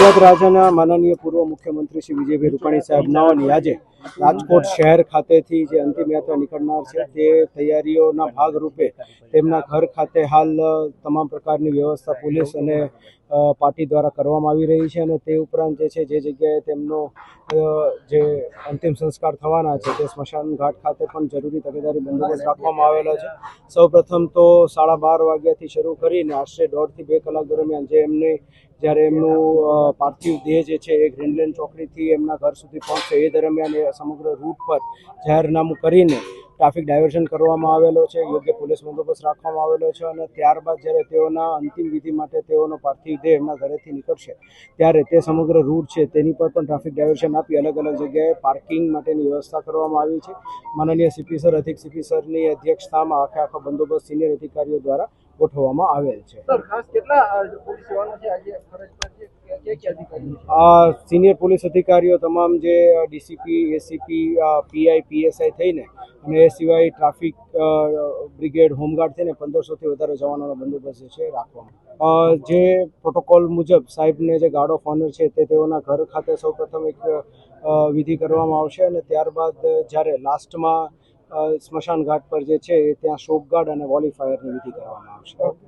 ગુજરાત રાજ્યના માનનીય પૂર્વ મુખ્યમંત્રી શ્રી વિજયભાઈ રૂપાણી સાહેબનાઓની આજે રાજકોટ શહેર ખાતેથી જે અંતિમ યાત્રા નીકળનાર છે તે તૈયારીઓના ભાગરૂપે તેમના ઘર ખાતે હાલ તમામ પ્રકારની વ્યવસ્થા પોલીસ અને પાર્ટી દ્વારા કરવામાં આવી રહી છે અને તે ઉપરાંત જે છે, જે જગ્યાએ તેમનો જે અંતિમ સંસ્કાર થવાના છે, તે સ્મશાન ઘાટ ખાતે પણ જરૂરી તકેદારી બંદોબસ્ત રાખવામાં આવેલો છે. સૌપ્રથમ તો સાડા બાર વાગ્યાથી શરૂ કરીને આશરે દોઢથી બે કલાક દરમિયાન જે એમને, જ્યારે એમનું પાર્થિવ દેહ જે છે, એ ગ્રીનલેન્ડ ચોકડીથી એમના ઘર સુધી પહોંચશે. એ દરમિયાન એ સમગ્ર રૂટ પર જાહેરનામું કરીને ટ્રાફિક ડાયવર્ઝન કરવામાં આવેલો છે, યોગ્ય પોલીસ બંદોબસ્ત રાખવામાં આવેલો છે અને ત્યારબાદ જ્યારે તેઓના અંતિમ વિધિ માટે તેઓનો પાર્થિવ દેહ એમના ઘરેથી નીકળશે, ત્યારે તે સમગ્ર રૂટ છે તેની પર પણ ટ્રાફિક ડાયવર્ઝન આપી અલગ અલગ જગ્યાએ પાર્કિંગ માટેની વ્યવસ્થા કરવામાં આવી છે. માનનીય સીપી સર, અધિક સીપી અધ્યક્ષતામાં આખે આખો બંદોબસ્ત સિનિયર અધિકારીઓ દ્વારા ગોઠવવામાં આવેલ છે. સર, ખાસ કેટલા પોલીસ જવાનો છે આજે ફરજ પર છે? આ સિનિયર પોલીસ અધિકારીઓ તમામ જે ડીસીપી એસીપી પીઆઈ પીએસઆઈ થઈને અને એ સિવાય ટ્રાફિક બ્રિગેડ હોમગાર્ડ થઈને પંદરસોથી વધારે જવાનોનો બંદોબસ્ત છે રાખવાનો રાખવામાં જે પ્રોટોકોલ મુજબ સાહેબને જે ગાર્ડ ઓફ ઓનર છે તે તેઓના ઘર ખાતે સૌપ્રથમ એક વિધિ કરવામાં આવશે અને ત્યારબાદ જ્યારે લાસ્ટમાં સ્મશાન ઘાટ પર જે છે ત્યાં શોકગાર્ડ અને વોલીફાયરની વિધિ કરવામાં આવશે.